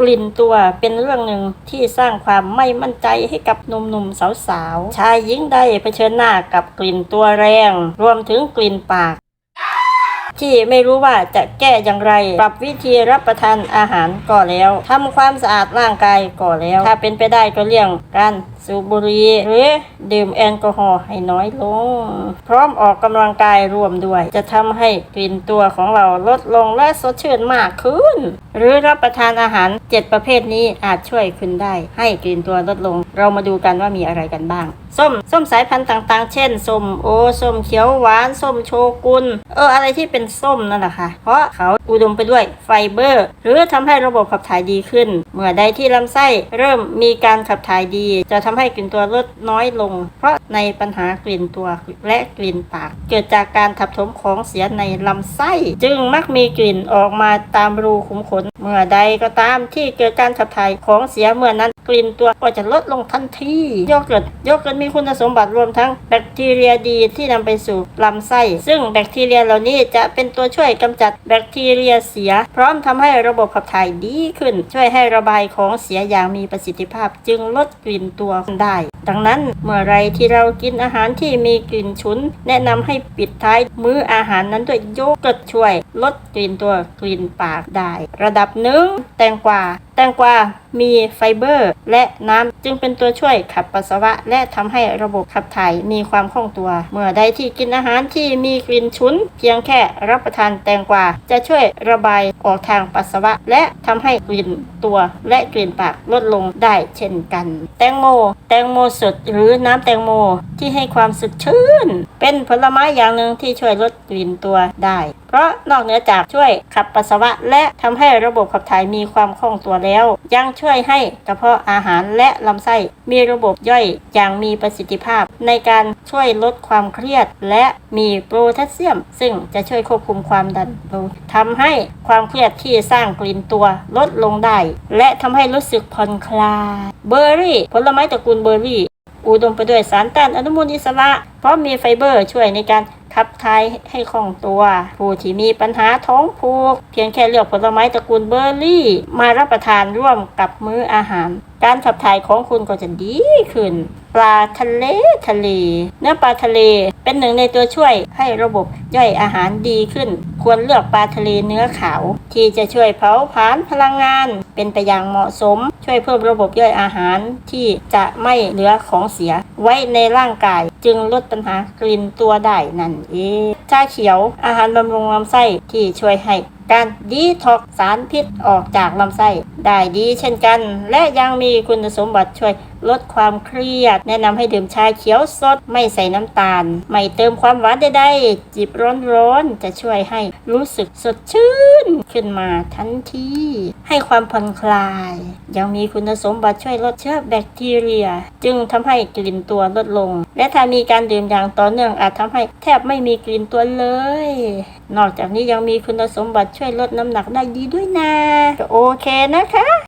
กลิ่นตัวเป็นเรื่องหนึ่งที่สร้างความไม่มั่นใจให้กับหนุ่มๆสาวๆ ชายหญิงได้เผชิญหน้ากับกลิ่นตัวแรง รวมถึงกลิ่นปาก ที่ไม่รู้ว่าจะแก้อย่างไร ปรับวิธีรับประทานอาหารก็แล้วทำความสะอาดร่างกายก็แล้ว ถ้าเป็นไปได้ก็เลี่ยงการ สูบบุหรี่หรือดื่มแอลกอฮอล์ให้น้อยลง พร้อมออกกำลังกายรวมด้วย จะทำให้กลิ่นตัวของเราลดลงและสดชื่นมากขึ้น หรือรับประทานอาหาร 7 ประเภทนี้อาจช่วยคุณได้ ให้กลิ่นตัวลดลง เรามาดูกันว่ามีอะไรกันบ้าง ส้มส้มสายพันธุ์ต่างๆ เช่นส้มโอส้มเขียวหวานส้มโชกุนเอออะไรที่เป็นส้มนั่นแหละค่ะ เพราะเขาอุดมไปด้วยไฟเบอร์ หรือทำให้ระบบขับถ่ายดีขึ้น เมื่อใดที่ลำไส้เริ่มมีการขับถ่ายดี จะทำให้กลิ่นตัวลดน้อยลง เพราะในปัญหากลิ่นตัวและกลิ่นปาก เกิดจากการทับถมของเสียในลำไส้ จึงมักมีกลิ่นออกมาตามรูขุมขน เมื่อใดก็ตามที่เกิดการขับถ่ายของเสียเมื่อนั้น กลิ่นตัวก็จะลดลงทันทีโยเกิร์ตโยเกิร์ตมีคุณสมบัติรวมทั้งแบคทีเรียดีที่นำไปสู่ลำไส้ ซึ่งแบคทีเรียเหล่านี้จะเป็นตัวช่วยกำจัดแบคทีเรียเสีย พร้อมทำให้ระบบขับถ่ายดีขึ้น ช่วยให้ระบายของเสียอย่างมีประสิทธิภาพ จึงลดกลิ่นตัวได้ ดังนั้นเมื่อไรที่เรากินอาหารที่มีกลิ่นฉุน แนะนำให้ปิดท้ายมื้ออาหารนั้นด้วยโยเกิร์ตช่วย ลดกลิ่นตัวกลิ่นปากได้ ระดับหนึ่งแตงกวาแตงกวา มีไฟเบอร์ และน้ำ จึงเป็นตัวช่วยขับปัสสาวะ และทำให้ระบบขับถ่ายมีความคล่องตัว เมื่อใดที่กินอาหารที่มีกลิ่นฉุน เพียงแค่รับประทานแตงกวา จะช่วยระบายออกทางปัสสาวะ และทำให้กลิ่นตัวและกลิ่นปากลดลงได้เช่นกัน แตงโม แตงโมสดหรือน้ำแตงโมที่ให้ความสดชื่น เป็นผลไม้อย่างหนึ่งที่ช่วยลดกลิ่นตัวได้ เพราะนอกเหนือจากช่วยขับปัสสาวะ และทำให้ระบบขับถ่ายมีความคล่องตัวแล้ว ยังช่วยให้กระเพาะอาหารและลำไส้มีระบบย่อยอย่างมีประสิทธิภาพ ในการช่วยลดความเครียด และมีโพแทสเซียม ซึ่งจะช่วยควบคุมความดันโลหิตทำให้ความเครียดที่สร้างกลิ่นตัวลดลงได้ และทำให้รู้สึกผ่อนคลาย เบอร์รี่ ผลไม้ตระกูลเบอร์รี่ อุดมไปด้วยสารต้านอนุมูลอิสระ เพราะมีไฟเบอร์ช่วยในการ ขับถ่ายให้คล่องตัว ผู้ที่มีปัญหาท้องผูก เพียงแค่เลือกผลไม้ตระกูลเบอร์รี่ มารับประทานร่วมกับมื้ออาหาร การขับถ่ายของคุณก็จะดีขึ้น ปลาทะเลทะเล เนื้อปลาทะเลเป็นหนึ่งในตัวช่วยให้ระบบย่อยอาหารดีขึ้น ควรเลือกปลาทะเลเนื้อขาว ที่จะช่วยเผาผลาญพลังงาน เป็นไปอย่างเหมาะสม ช่วยเพิ่มระบบย่อยอาหารที่จะไม่เหลือของเสีย ไว้ในร่างกาย จึงลดปัญหากลิ่นตัวได้นั่นเองชาเขียวอาหารบำรุงลำไส้ที่ช่วยให้การดีท็อกสารพิษออกจากลำไส้ ได้ดีเช่นกัน และยังมีคุณสมบัติช่วย ลดความเครียด แนะนำให้ดื่มชาเขียวสด ไม่ใส่น้ำตาล ไม่เติมความหวานใดๆจิบร้อนๆจะช่วยให้รู้สึกสดชื่น ขึ้นมาทันที ให้ความผ่อนคลาย ยังมีคุณสมบัติช่วยลดเชื้อแบคทีเรีย จึงทำให้กลิ่นตัวลดลง และถ้ามีการดื่มอย่างต่อเนื่องอาจทำให้แทบไม่มีกลิ่นตัวเลย นอกจากนี้ยังมีคุณสมบัติช่วยลดน้ำหนักได้ดีด้วยนะโอเคนะคะ